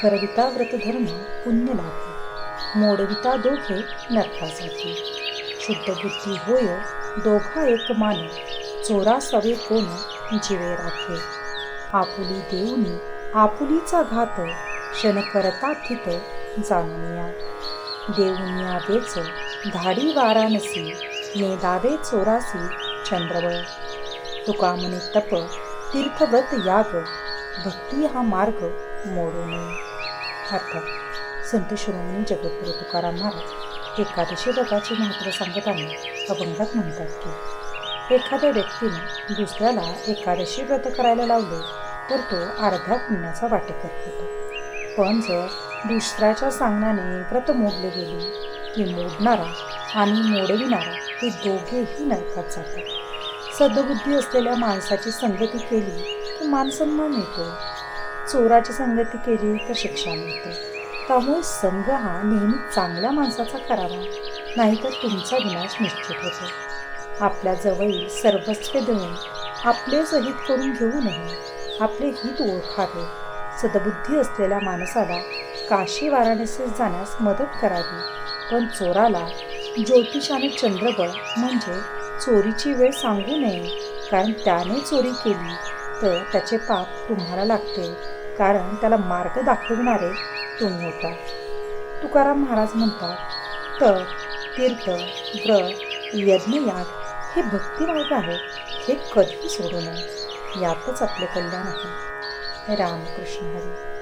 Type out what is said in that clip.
करविता व्रतधर्म पुण्य लाभे मोडविता दोघे नरकासाठी. शुद्ध बुद्धी होय दोघा एक मान. चोरा सवे कोण जीवे राखे. आपुली देऊनी आपुलीचा घात क्षण करता थित जाणूनिया देऊनिया वेच धाडी वाराणसी नेदावे चोरासी चंद्रबळ तुका म्हणे तप तीर्थव्रत याग भक्ती हा मार्ग मोडू नये अर्थात संत शिरोमणी जगद्गुरु तुकाराम महाराज एकादशी व्रताचे महत्त्व सांगताना अभंगात म्हणतात की एखाद्या व्यक्तीने दुसऱ्याला एकादशी व्रत करायला लावले तर तो अर्ध्या पुण्याचा वाटेकर होतो. पण जर दुसऱ्याच्या सांगण्याने व्रत मोडले गेले की मोडणारा आणि मोडविणारा हे दोघेही नरकात जातात. सद्बुद्धी असलेल्या माणसाची संगती केली की मानसन्मान मिळतो चोराची संगती केली तर शिक्षा मिळते. त्यामुळे संघ हा नेहमी चांगल्या माणसाचा करावा नाहीतर तुमचा विनाश निश्चित होतो. आपल्या जवळील सर्वस्व देऊन आपले हित करून घेऊ नये आपले हित ओळखावे. सदबुद्धी असलेल्या माणसाला काशी वाराणसीस जाण्यास मदत करावी. पण चोराला ज्योतिष आणि चंद्रबळ म्हणजे चोरीची वेळ सांगू नये कारण त्याने चोरी केली तर त्याचे पाप तुम्हाला लागते. कारण त्याला मार्ग दाखविणारे तुम्ही होता तुकाराम महाराज म्हणतात तर तीर्थ व्रत यज्ञयाग हे भक्तिमार्ग आहेत हे कधीही सोडू नये. यातच आपले कल्याण आहे. रामकृष्ण हरी.